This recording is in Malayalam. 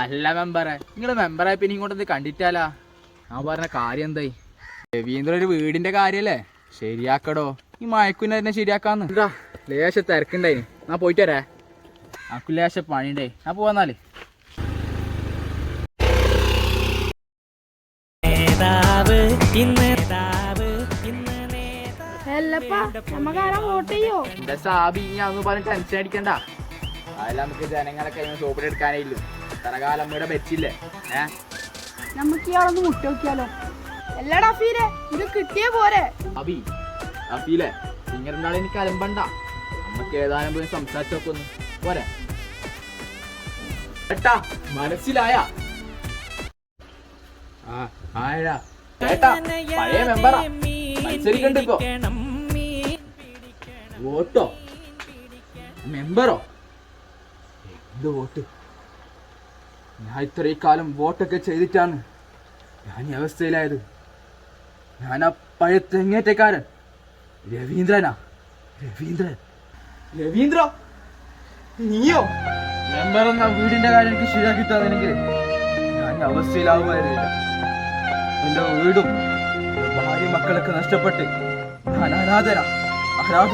അല്ല മെമ്പറെ നിങ്ങൾ മെമ്പറായി പിന്നെ ഇങ്ങോട്ടൊന്ന് കണ്ടിട്ടാലാ. ഞാൻ പറഞ്ഞ കാര്യം എന്തായി? രവീന്ദ്ര ഒരു വീടിന്റെ കാര്യല്ലേ? ശരിയാക്കടോ. ഈ മയക്കുന്നെ തന്നെ ശരിയാക്കാന്ന്. ഇതാ ലേശ തിരക്കുണ്ടായിന്. ഞാൻ പോയിട്ട് വരാ. ആക്കു ലേശ പണിയുണ്ടേ ഞാൻ പോവാന്നാൽ നേതാവ് ഇന്ന് നേതാവ് ഇന്ന് അല്ലപ്പാ നമുക്ക് വോട്ട് ചെയ്യോ? എന്റെ സാബി ഒന്ന് പറഞ്ഞ് ടെൻഷൻ അടിക്കണ്ട. അതെല്ലാം നമുക്ക് ജനങ്ങളെ കഴിഞ്ഞ സോപ്പിട്ട് ഇല്ലു തറകാലം ഇവിടെ വെച്ചില്ലേ ഏ? നമുക്ക് ഇയാളൊന്ന് മുട്ട നോക്കിയാലോ? എല്ലാടാ അഫീലെ ഇത് കിട്ടിയേ പോരെ. അബി അഫീലെ ഇങ്ങനെ എനിക്ക് അലമ്പണ്ട നമുക്ക് ഏതാനും പോയി സംസാരിച്ചു നോക്കുന്നു. പോരെ. ഏട്ടാ മനസ്സിലായ? ആ ആയടാ. ഏട്ടാ പഴയ മെമ്പറാ. മത്സരിക്കണ്ട് ഇപ്പൊ. വോട്ടോ? മെമ്പറോ? എന്ത് വോട്ട്? ഞാൻ ഇത്രയും കാലം വോട്ടൊക്കെ ചെയ്തിട്ടാണ് ഞാൻ ഈ അവസ്ഥയിലായത്. ഞാൻ ആ പഴയ തെങ്ങേറ്റക്കാരൻ. രവീന്ദ്രനാ. രവീന്ദ്രൻ. രവീന്ദ്ര? നീയോ? മെമ്പർ എന്ന വീടിന്റെ കാര്യം എനിക്ക് ശരിയാക്കി തന്നെങ്കിൽ ഞാൻ അവസ്ഥയിലാവുമായിരുന്നില്ല എന്റെ വീടും ഭാര്യ മക്കളൊക്കെ നഷ്ടപ്പെട്ട് ഞാൻ അനാഥന അനാഥ